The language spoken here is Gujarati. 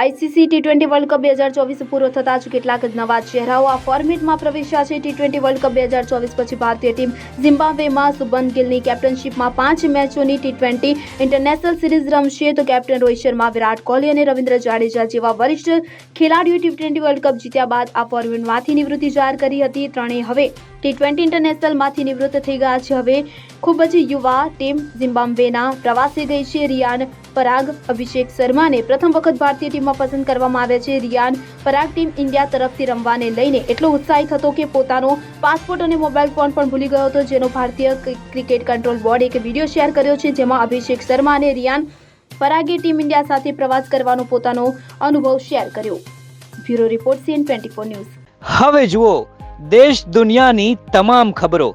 ICC T twenty world cup બે હજાર ચોવીસ પૂરો થતાં જ કેટલાક નવા ચહેરાઓ આ ફોર્મેટમાં પ્રવેશ્યા છે. ટી ટ્વેન્ટી વર્લ્ડ કપ બે હજાર ચોવીસ પછી ભારતીય ટીમ ઝિમ્બાબ્વેમાં સુબન ગિલની કેપ્ટનશીપમાં પાંચ મેચોની ટી ટ્વેન્ટી ઇન્ટરનેશનલ સિરીઝ રમશે. તો કેપ્ટન રોહિત શર્મા, વિરાટ કોહલી અને રવિન્દ્ર જાડેજા જેવા વરિષ્ઠ ખેલાડીઓ ટી ટ્વેન્ટી વર્લ્ડ કપ જીત્યા બાદ આ ફોર્મેટમાંથી નિવૃત્તિ જાહેર કરી હતી. ત્રણેય હવે ટી ટ્વેન્ટી ઇન્ટરનેશનલમાંથી નિવૃત્ત થઈ ગયા છે. હવે ખૂબ જ યુવા ટીમ ઝિમ્બાબ્વેના પ્રવાસે ગઈ છે. રિયાન પરાગ, અભિષેક શર્માને પ્રથમ વખત ભારતીય ટીમમાં પસંદ કરવામાં આવ્યા છે. રિયાન પરાગ ટીમ ઇન્ડિયા તરફથી રમવાને લઈને એટલો ઉત્સાહિત હતો કે પોતાનો પાસપોર્ટ અને મોબાઈલ ફોન પણ ભૂલી ગયો હતો, જેનો ભારતીય ક્રિ- ક્રિકેટ કંટ્રોલ બોર્ડે એક વીડિયો શેર કર્યો છે, જેમાં અભિષેક શર્મા અને રિયાન પરાગે ટીમ ઇન્ડિયા સાથે પ્રવાસ કરવાનો પોતાનો અનુભવ શેર કર્યો. Bureau report CN twenty news. હવે જુઓ, દેશ દુનિયાની તમામ ખબરો.